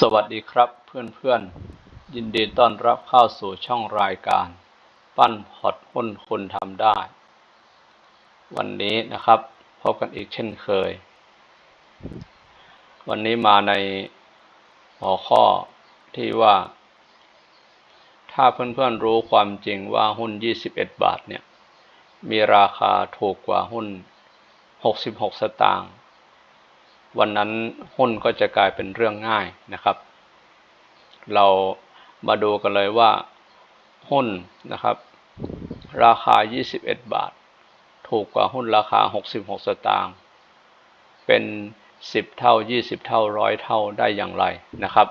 สวัสดีครับเพื่อนๆ ยินดีต้อนรับเข้าสู่ช่องรายการ ปั้นพอร์ตหุ้นคุณทำได้ วันนี้นะครับพบกันอีกเช่นเคย วันนี้มาในหัวข้อที่ว่า ถ้าเพื่อนๆรู้ความจริงว่าหุ้น 21 บาทเนี่ย มีราคาถูกกว่าหุ้น 66 สตางค์ วันนั้นหุ้นก็จะกลายเป็นเรื่องง่ายนะครับ เรามาดูกันเลยว่าหุ้นนะครับ ราคา 21 บาท ถูกกว่าหุ้นราคา 66 สตางค์เป็น 10 เท่า 20 เท่าร้อยเท่าได้อย่างไรนะครับ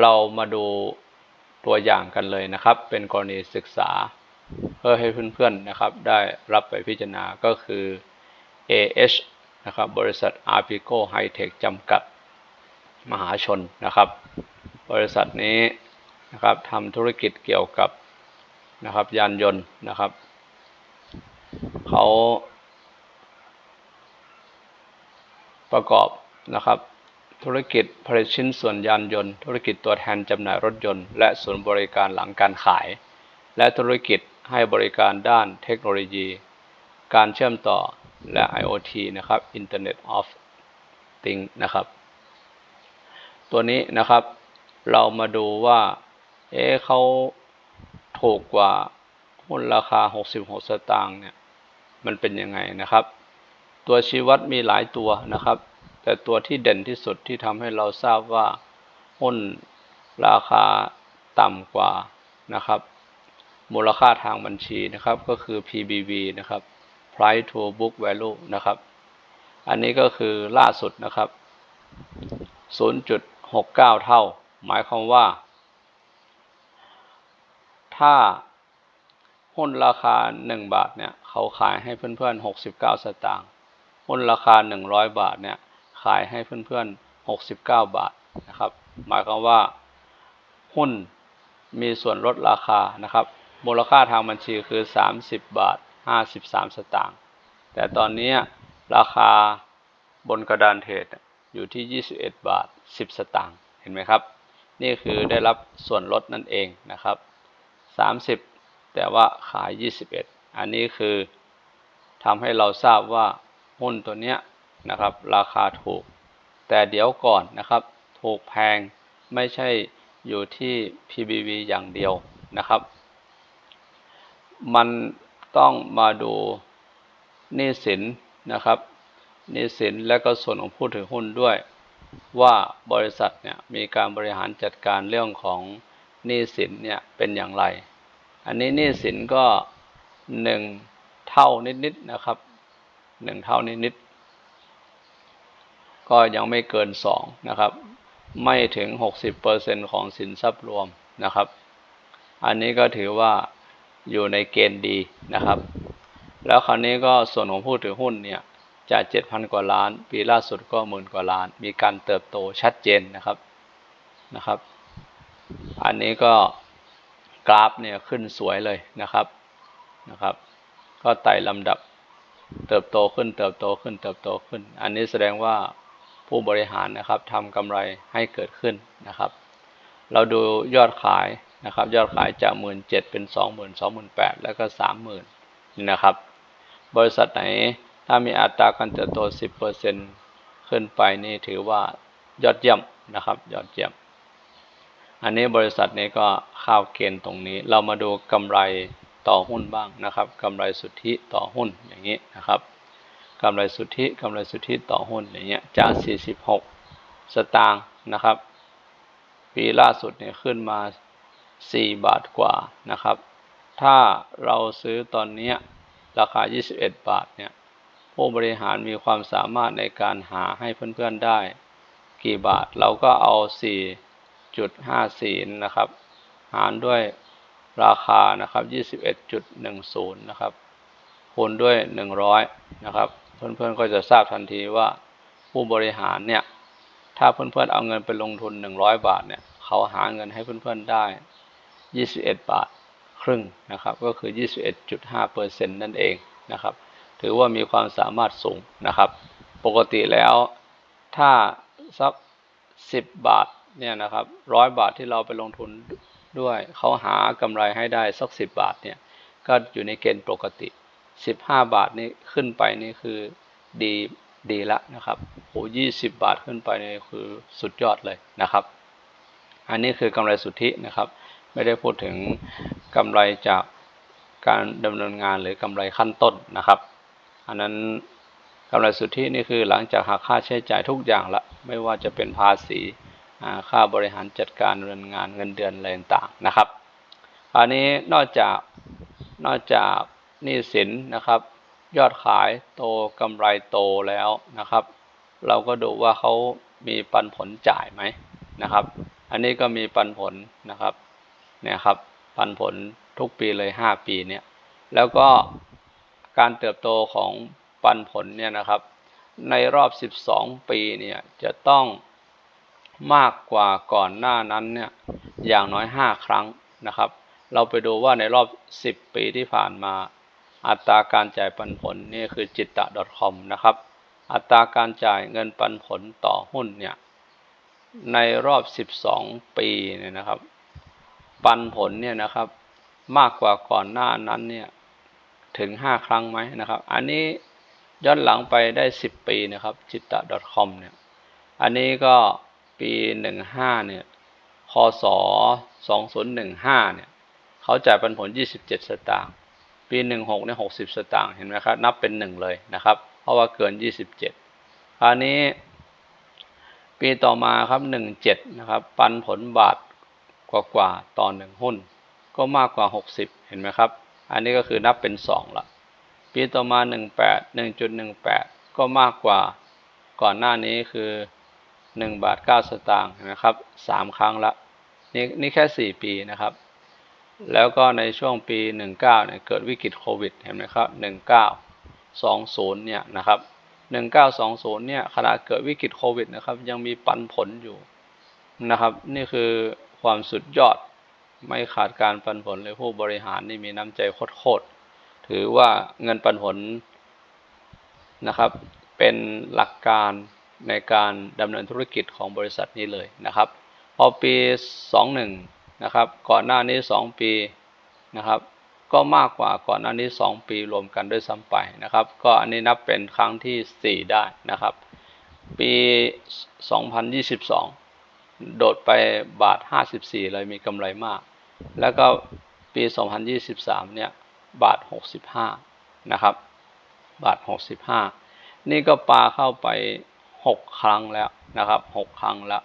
เรามาดูตัวอย่างกันเลยนะครับ เป็นกรณีศึกษา เพื่อให้เพื่อนๆนะครับ ได้รับไปพิจารณาก็คือ AH นะครับบริษัท a r p i c o High-Tech จำกัดมหาชนนะครับ บริษัทนี้นะครับทำธุรกิจเกี่ยวกับนะครับยานยนต์นะครับเขาประกอบนะครับธุรกิจผลิตชิ้นส่วนยานยนต์ ธุรกิจตัวแทนจำหน่ายรถยนต์ และศูนย์บริการหลังการขาย และธุรกิจให้บริการด้านเทคโนโลยี การเชื่อมต่อ และ IoT นะครับ Internet of Things นะครับ ตัวนี้นะครับเรามาดูว่า เอ๊เขาถูกกว่าหุ้นราคา 66 สตางค์เนี่ย มันเป็นยังไงนะครับ ตัวชี้วัดมีหลายตัวนะครับ แต่ตัวที่เด่นที่สุดที่ทำให้เราทราบว่าหุ้นราคาต่ำกว่านะครับ มูลค่าทางบัญชีนะครับก็คือ PBV นะครับ price to book value นะครับ อันนี้ก็คือล่าสุดนะครับ 0.69 เท่า หมายความว่า ถ้าหุ้นราคา 1 บาทเนี่ย เขาขายให้เพื่อนๆ 69 สตางค์หุ้นราคา 100 บาทเนี่ย ขายให้เพื่อนๆ 69 บาทนะครับ หมายความว่าหุ้นมีส่วนลดราคานะครับ มูลค่าทางบัญชีคือ 30 บาท 53 สตางค์ แต่ตอนนี้ราคาบนกระดานเทรดอยู่ที่ 21 บาท 10 สตางค์ เห็นไหมครับ นี่คือได้รับส่วนลดนั่นเองนะครับ 30 แต่ว่าขาย 21 อันนี้คือทำให้เราทราบว่าหุ้นตัวนี้นะครับราคาถูก แต่เดี๋ยวก่อนนะครับถูกแพงไม่ใช่อยู่ที่ PBV อย่างเดียวนะครับ มัน ต้องมาดูหนี้สินนะครับหนี้สินและก็ส่วนของผู้ถือหุ้นด้วย ว่าบริษัทเนี่ยมีการบริหารจัดการเรื่องของหนี้สินเนี่ยเป็นอย่างไร อันนี้หนี้สินก็หนึ่งเท่านิดๆนะครับหนึ่งเท่านิดๆก็ยังไม่เกินสองนะครับ ไม่ถึงหกสิบเปอร์เซ็นของสินทรัพย์รวมนะครับ อันนี้ก็ถือว่า อยู่ในเกณฑ์ดีนะครับ แล้วคราวนี้ก็ส่วนของผู้ถือหุ้นเนี่ยจากเจ็ดพันกว่าล้าน ปีล่าสุดก็หมื่นกว่าล้าน มีการเติบโตชัดเจนนะครับนะครับ อันนี้ก็กราฟเนี่ยขึ้นสวยเลยนะครับนะครับ ก็ไต่ลำดับเติบโตขึ้นเติบโตขึ้นเติบโตขึ้น อันนี้แสดงว่าผู้บริหารนะครับทำกำไรให้เกิดขึ้นนะครับ เราดูยอดขาย นะครับ ยอดขายจากหมื่นเจ็ดเป็นสองหมื่นสองหมื่นแปดแล้วก็สามหมื่นนะครับ บริษัทไหนถ้ามีอัตราการเติบโตสิบเปอร์เซ็นขึ้นไปนี่ถือว่ายอดเยี่ยมนะครับ ยอดเยี่ยม อันนี้บริษัทนี้ก็ข้าวเกณฑ์ตรงนี้ เรามาดูกำไรต่อหุ้นบ้างนะครับกำไรสุทธิต่อหุ้นอย่างนี้นะครับกำไรสุทธิกำไรสุทธิต่อหุ้นอย่างเงี้ยจาก46 สตางค์นะครับ ปีล่าสุดเนี่ยขึ้นมา 4 บาทกว่านะครับ ถ้าเราซื้อตอนนี้ราคา 21 บาทเนี่ยผู้บริหารมีความสามารถในการหาให้เพื่อนๆได้ กี่บาทเราก็เอา 4.54 นะครับ หารด้วยราคานะครับ 21.10 นะครับคูณด้วย 100 นะครับ เพื่อนๆก็จะทราบทันทีว่าผู้บริหารเนี่ย ถ้าเพื่อนๆเอาเงินไปลงทุน 100 บาทเนี่ย เขาหาเงินให้เพื่อนๆได้ 21 บาทครึ่งนะครับก็คือ 21.5เปอร์เซ็นต์นั่นเองนะครับถือว่ามีความสามารถสูงนะครับ ปกติแล้วถ้าสักสิบบาทเนี่ยนะครับร้อยบาทที่เราไปลงทุนด้วยเขาหากำไรให้ได้สักสิบบาทเนี่ยก็อยู่ในเกณฑ์ปกติสิบห้าบาทนี่ขึ้นไปนี่คือดีดีละนะครับโหยี่สิบบาทขึ้นไปนี่คือสุดยอดเลยนะครับ อันนี้คือกำไรสุทธินะครับ ไม่ได้พูดถึงกำไรจากการดำเนินงานหรือกำไรขั้นต้นนะครับ อันนั้นกำไรสุทธินี่คือหลังจากหักค่าใช้จ่ายทุกอย่างละ ไม่ว่าจะเป็นภาษีค่าบริหารจัดการดำเนินงานเงินเดือนอะไรต่างๆนะครับ อันนี้นอกจากนอกจากหนี้สินนะครับ ยอดขายโตกำไรโตแล้วนะครับ เราก็ดูว่าเขามีปันผลจ่ายไหมนะครับ อันนี้ก็มีปันผลนะครับ เนี่ยครับปันผลทุกปีเลย 5 ปีเนี่ยแล้วก็การเติบโตของปันผลเนี่ยนะครับ ในรอบ 12 ปีเนี่ยจะต้องมากกว่าก่อนหน้านั้นเนี่ยอย่างน้อย 5 ครั้งนะครับ เราไปดูว่าในรอบ 10 ปีที่ผ่านมา อัตราการจ่ายปันผลนี่คือจิตตะ .com นะครับ อัตราการจ่ายเงินปันผลต่อหุ้นเนี่ยในรอบ 12 ปีเนี่ยนะครับ ปันผลเนี่ยนะครับ มากกว่าก่อนหน้านั้นเนี่ยถึง 5 ครั้งไหมนะครับ อันนี้ย้อนหลังไปได้ 10 ปีนะครับจิตตะ .com เนี่ยอันนี้ก็ปี 15เนี่ยคศ2015เนี่ยเขาจ่ายปันผล 27 สตางค์ปี 16เนี่ย60 สตางค์เห็นไหมครับนับเป็น 1 เลยนะครับ เพราะว่าเกิน 27 คราวนี้ ปีต่อมาครับ 17นะครับปันผลบาท กว่าๆต่อหนึ่งหุ้น ก็มากกว่า 60 เห็นไหมครับ อันนี้ก็คือนับเป็น 2 ละ ปีต่อมา 18 1.18 ก็มากกว่าก่อนหน้านี้คือ 1 บาท 9 สตางค์นะครับ 3 ครั้งละ นี่นี่แค่ 4 ปีนะครับ แล้วก็ในช่วงปี 19เนี่ยเกิดวิกฤตโควิดเห็นไหมครับ 1920 เนี่ยนะครับ1920 เนี่ยขณะเกิดวิกฤตโควิดนะครับ ยังมีปันผลอยู่นะครับ นี่คือ ความสุดยอด ไม่ขาดการปันผลเลยผู้บริหารนี่มีน้ำใจโคตรถือว่าเงินปันผลนะครับ เป็นหลักการในการดำเนินธุรกิจของบริษัทนี้เลยนะครับ พอปี 21 นะครับ ก่อนหน้านี้ 2 ปีนะครับ ก็มากกว่าก่อนหน้านี้ 2 ปีรวมกันด้วยซ้ำไปนะครับ ก็อันนี้นับเป็นครั้งที่ 4 ได้นะครับ ปี 2022 โดดไปบาท 54 เลยมีกำไรมาก แล้วก็ปี 2023 เนี่ย บาท 65 นะครับ บาท 65 นี่ก็ปลาเข้าไป 6 ครั้งแล้วนะครับ 6 ครั้งแล้ว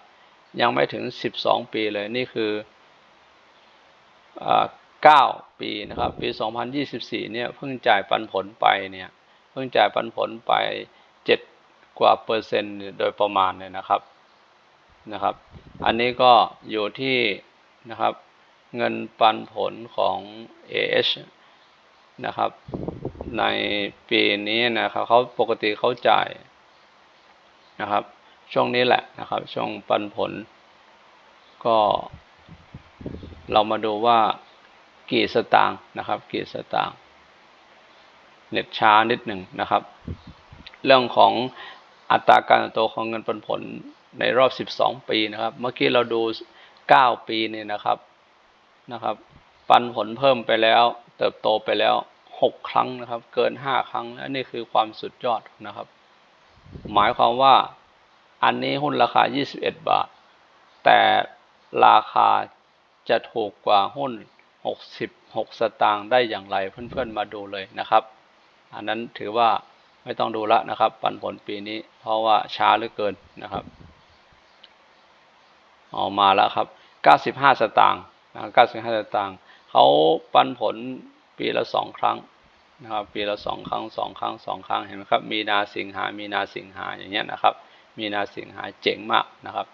ยังไม่ถึง 12 ปีเลย นี่คือ9 ปีนะครับ ปี 2024 เนี่ย เพิ่งจ่ายปันผลไปเนี่ย เพิ่งจ่ายปันผลไป 7 กว่าเปอร์เซ็นต์โดยประมาณเนี่ยนะครับ นะครับ อันนี้ก็อยู่ที่นะครับเงินปันผลของ AH นะครับ ในปีนี้นะครับเขาปกติเขาจ่ายนะครับ ช่วงนี้แหละนะครับ ช่วงปันผล ก็ เรามาดูว่ากี่สตางค์นะครับ กี่สตางค์เน็ตช้านิดหนึ่งนะครับ เรื่องของอัตราการเติบโตของเงินปันผล ในรอบ 12 ปีนะครับ เมื่อกี้เราดู 9 ปีนี่นะครับนะครับ ปันผลเพิ่มไปแล้ว เติบโตไปแล้ว 6 ครั้งนะครับ เกิน 5 ครั้งและนี่คือความสุดยอดนะครับ หมายความว่าอันนี้หุ้นราคา 21 บาท แต่ราคาจะถูกกว่าหุ้น 66 สตางค์ได้อย่างไรเพื่อนๆมาดูเลยนะครับ อันนั้นถือว่าไม่ต้องดูละนะครับ ปันผลปีนี้ เพราะว่าช้าเหลือเกินนะครับ ออกมาแล้วครับ 95 สตางค์นะ95 สตางค์เขาปันผลปีละสองครั้งนะครับ ปีละสองครั้งสองครั้งสองครั้ง เห็นไหมครับ มีนาสิงหา มีนาสิงหา อย่างเงี้ยนะครับ มีนาสิงหา เจ๋งมากนะครับ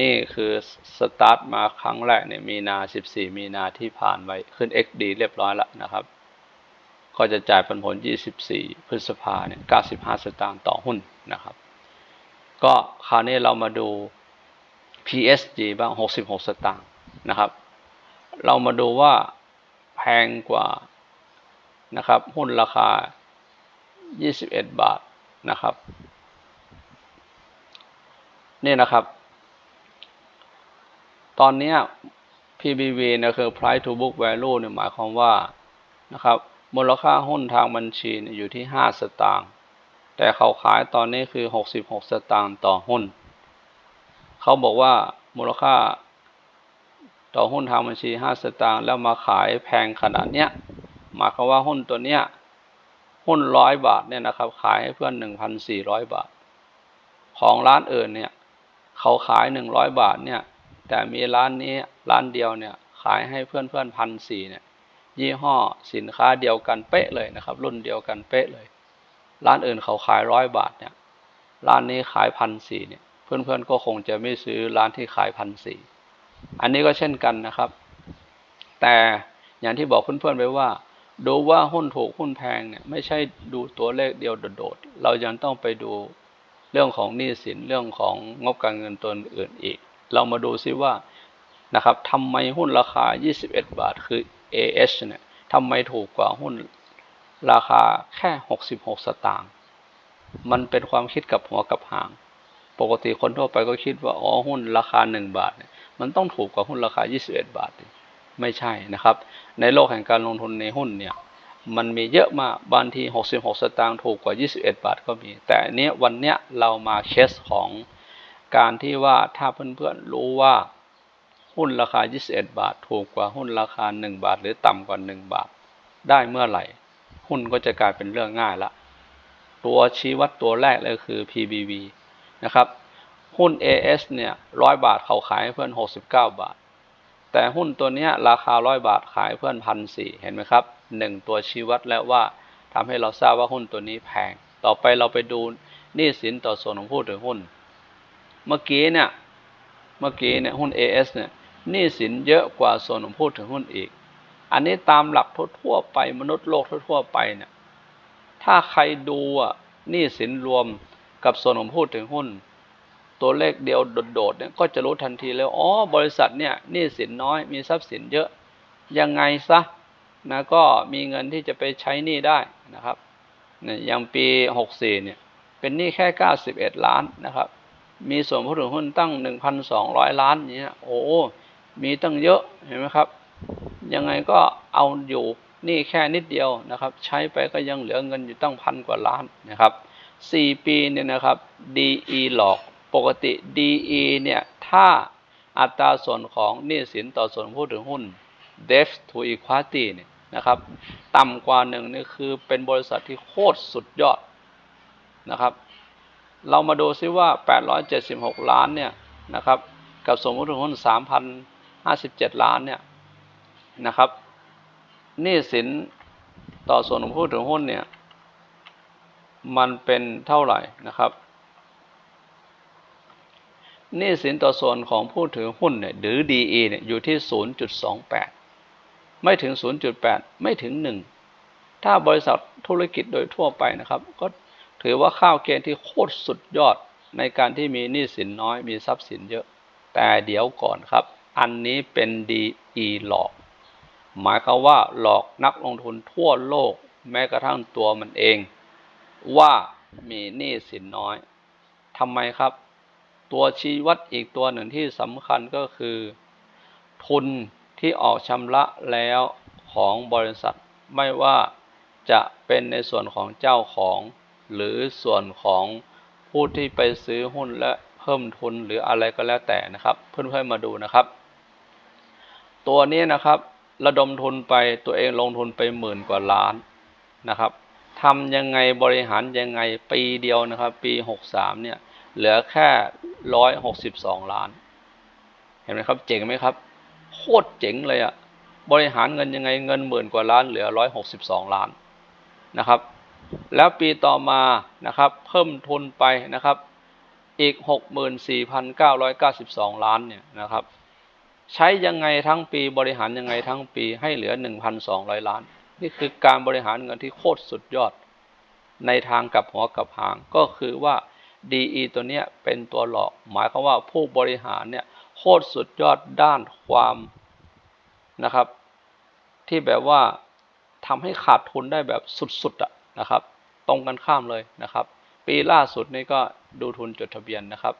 นี่คือสตาร์ทมาครั้งแรกเนี่ย มีนา 14 มีนาที่ผ่านไปขึ้น XD เรียบร้อยแล้วนะครับ ก็จะจ่ายปันผล 24 พฤษภาเนี่ย 95 สตางค์ต่อหุ้นนะครับ ก็คราวนี้เรามาดู PSG บ้าง 66 สตางค์นะครับ เรามาดูว่าแพงกว่านะครับหุ้นราคา 21 บาทนะครับ นี่นะครับ ตอนนี้ PBV นี่ยคือ price to book value เนี่ยหมายความว่านะครับมูลค่าหุ้นทางบัญชีอยู่ที่ 5 สตางค์แต่เขาขายตอนนี้คือ 66 สตางค์ต่อหุ้น เขาบอกว่ามูลค่า ต่อหุ้นทางบัญชี5สตางค์แล้วมาขายแพงขนาดเนี้ยหมายความว่าหุ้นตัวเนี้ยหุ้นร้อยบาทเนี่ยนะครับ ขายให้เพื่อน1,400บาท ของร้านอื่นเนี่ยเขาขาย100บาทเนี่ยแต่มีร้านนี้ร้านเดียวเนี่ยขายให้เพื่อนเพื่อนพันสี่เนี่ยยี่ห้อสินค้าเดียวกันเป๊ะเลยนะครับ รุ่นเดียวกันเป๊ะเลย ร้านอื่นเขาขายร้อยบาทเนี่ยร้านนี้ขายพันสี่เนี่ย เพื่อนๆก็คงจะไม่ซื้อร้านที่ขายพันสี่อันนี้ก็เช่นกันนะครับ แต่อย่างที่บอกเพื่อนๆไปว่า ดูว่าหุ้นถูกหุ้นแพงเนี่ยไม่ใช่ดูตัวเลขเดียวโดดๆ เรายังต้องไปดูเรื่องของหนี้สินเรื่องของงบการเงินตัวอื่นอีก เรามาดูซิว่านะครับทำไมหุ้นราคา 21 บาทคือ AH เนี่ยทำไมถูกกว่าหุ้นราคาแค่ 66 สตางค์ มันเป็นความคิดกับหัวกับหาง ปกติคนทั่วไปก็คิดว่าอ๋อหุ้นราคา 1 บาทเนี่ยมันต้องถูกกว่าหุ้นราคา 21 บาท ไม่ใช่นะครับ ในโลกแห่งการลงทุนในหุ้นเนี่ยมันมีเยอะมากบางที 66 สตางค์ถูกกว่า 21 บาทก็มี แต่เนี้ยวันเนี้ยเรามาเคสของการที่ว่าถ้าเพื่อนๆรู้ว่าหุ้นราคา 21 บาท ถูกกว่าหุ้นราคา 1 บาท หรือต่ำกว่า 1 บาท ได้เมื่อไหร่ หุ้นก็จะกลายเป็นเรื่องง่ายละ ตัวชี้วัดตัวแรกเลยคือ PBV นะครับ หุ้น AS เนี่ยร้อยบาทเขาขายให้เพื่อน 69 บาท แต่หุ้นตัวนี้ราคาร้อยบาทขายเพื่อนพันสี่เห็นไหมครับหนึ่งตัวชี้วัดแล้วว่าทำให้เราทราบว่าหุ้นตัวนี้แพง ต่อไปเราไปดูหนี้สินต่อส่วนของผู้ถือหุ้น เมื่อกี้เนี่ย เมื่อกี้เนี่ยหุ้น AS เนี่ยหนี้สินเยอะกว่าส่วนของผู้ถือหุ้นอีก อันนี้ตามหลักทั่วไปมนุษย์โลกทั่วไปเนี่ย ถ้าใครดูอะหนี้สินรวม กับส่วนของผู้ถือหุ้น ตัวเลขเดียวโดดๆเนี่ยก็จะรู้ทันทีแล้วอ๋อบริษัทเนี่ยหนี้สินน้อยมีทรัพย์สินเยอะ ยังไงซะนะก็มีเงินที่จะไปใช้หนี้ได้นะครับเนี่ยอย่างปี 64เนี่ยเป็นหนี้แค่ 91 ล้านนะครับ มีส่วนผู้ถือหุ้นตั้ง 1,200 ล้านอย่างเงี้ยโอ้มีตั้งเยอะเห็นไหมครับ ยังไงก็เอาอยู่นี่แค่นิดเดียวนะครับ ใช้ไปก็ยังเหลือเงินอยู่ตั้งพันกว่าล้านนะครับ สี่ปีเนี่ยนะครับ DE หลอกปกติ DE เนี่ยถ้าอัตราส่วนของหนี้สินต่อส่วนผู้ถือหุ้น debt to equity เนี่ยนะครับต่ำกว่าหนึ่งนี่คือเป็นบริษัทที่โคตรสุดยอดนะครับ เรามาดูซิว่า 876 ล้านเนี่ยนะครับกับสมมติหุ้น 3,057 ล้านเนี่ยนะครับหนี้สินต่อส่วนของผู้ถือหุ้นเนี่ย มันเป็นเท่าไหร่นะครับหนี้สินต่อส่วนของผู้ถือหุ้นเนี่ยหรือ DE เนี่ยอยู่ที่ 0.28 ไม่ถึง 0.8 ไม่ถึง 1 ถ้าบริษัทธุรกิจโดยทั่วไปนะครับ ก็ถือว่าข้าวเกณฑ์ที่โคตรสุดยอดในการที่มีหนี้สินน้อยมีทรัพย์สินเยอะ แต่เดี๋ยวก่อนครับ อันนี้เป็น DE หลอก หมายความว่าหลอกนักลงทุนทั่วโลกแม้กระทั่งตัวมันเอง ว่ามีหนี้สินน้อยทำไมครับ ตัวชี้วัดอีกตัวหนึ่งที่สำคัญก็คือ ทุนที่ออกชำระแล้วของบริษัท ไม่ว่าจะเป็นในส่วนของเจ้าของ หรือส่วนของผู้ที่ไปซื้อหุ้นและเพิ่มทุนหรืออะไรก็แล้วแต่นะครับ เพื่อนๆมาดูนะครับ ตัวนี้นะครับ ระดมทุนไปตัวเองลงทุนไปหมื่นกว่าล้านนะครับ ทำยังไงบริหารยังไงปีเดียวนะครับ ปีหกสามเนี่ย เหลือแค่ร้อยหกสิบสองล้าน เห็นไหมครับ เจ๋งไหมครับ โคตรเจ๋งเลยอะบริหารเงินยังไงเงินหมื่นกว่าล้านเหลือร้อยหกสิบสองล้านนะครับ แล้วปีต่อมานะครับ เพิ่มทุนไปนะครับ อีกหกหมื่นสี่พันเก้าร้อยเก้าสิบสองล้านเนี่ยนะครับ ใช้ยังไงทั้งปีบริหารยังไงทั้งปีให้เหลือหนึ่งพันสองร้อยล้าน นี่คือการบริหารเงินที่โคตรสุดยอด ในทางกับหัวกับหางก็คือว่า DE ตัวเนี้ยเป็นตัวหลอก หมายความว่าผู้บริหารเนี่ยโคตรสุดยอดด้านความนะครับ ที่แบบว่าทำให้ขาดทุนได้แบบสุดๆอะนะครับ ตรงกันข้ามเลยนะครับ ปีล่าสุดนี่ก็ดูทุนจดทะเบียนนะครับ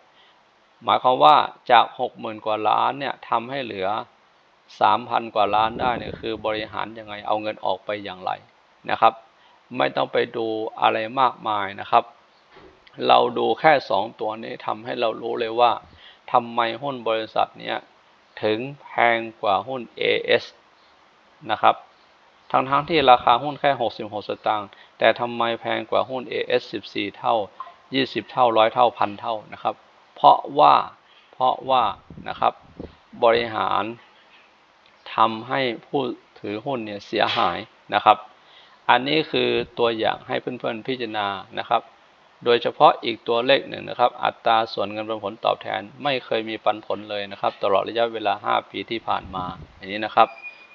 หมายความว่าจากหกหมื่นกว่าล้านเนี่ยทำให้เหลือ สามพันกว่าล้านได้เนี่ยคือบริหารยังไงเอาเงินออกไปอย่างไรนะครับ ไม่ต้องไปดูอะไรมากมายนะครับ เราดูแค่สองตัวนี้ทำให้เรารู้เลยว่าทำไมหุ้นบริษัทเนี้ยถึงแพงกว่าหุ้น AS นะครับทั้งทั้งที่ราคาหุ้นแค่ 66 สตางค์ แต่ทำไมแพงกว่าหุ้น AS 14 เท่า 20 เท่าร้อยเท่า พันเท่านะครับ เพราะว่า เพราะว่า นะครับ บริหาร ทำให้ผู้ถือหุ้นเนี่ยเสียหายนะครับ อันนี้คือตัวอย่างให้เพื่อนๆพิจารณานะครับ โดยเฉพาะอีกตัวเลขหนึ่งนะครับ อัตราส่วนเงินปันผลตอบแทนไม่เคยมีปันผลเลยนะครับ ตลอดระยะเวลา 5 ปีที่ผ่านมาอย่างนี้นะครับ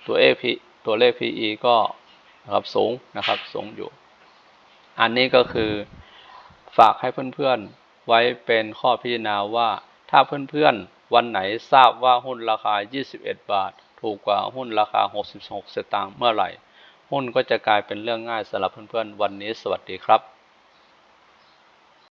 ตัว AP ตัวเลข PE ก็นะครับสูงนะครับสูงอยู่ อันนี้ก็คือฝากให้เพื่อนๆไว้เป็นข้อพิจารณาว่าถ้าเพื่อนๆวันไหนทราบว่าหุ้นราคา 21 บาท ถูกกว่าหุ้นราคา 66 สตางค์เมื่อไหร่ หุ้นก็จะกลายเป็นเรื่องง่ายสำหรับเพื่อนๆ วันนี้สวัสดีครับ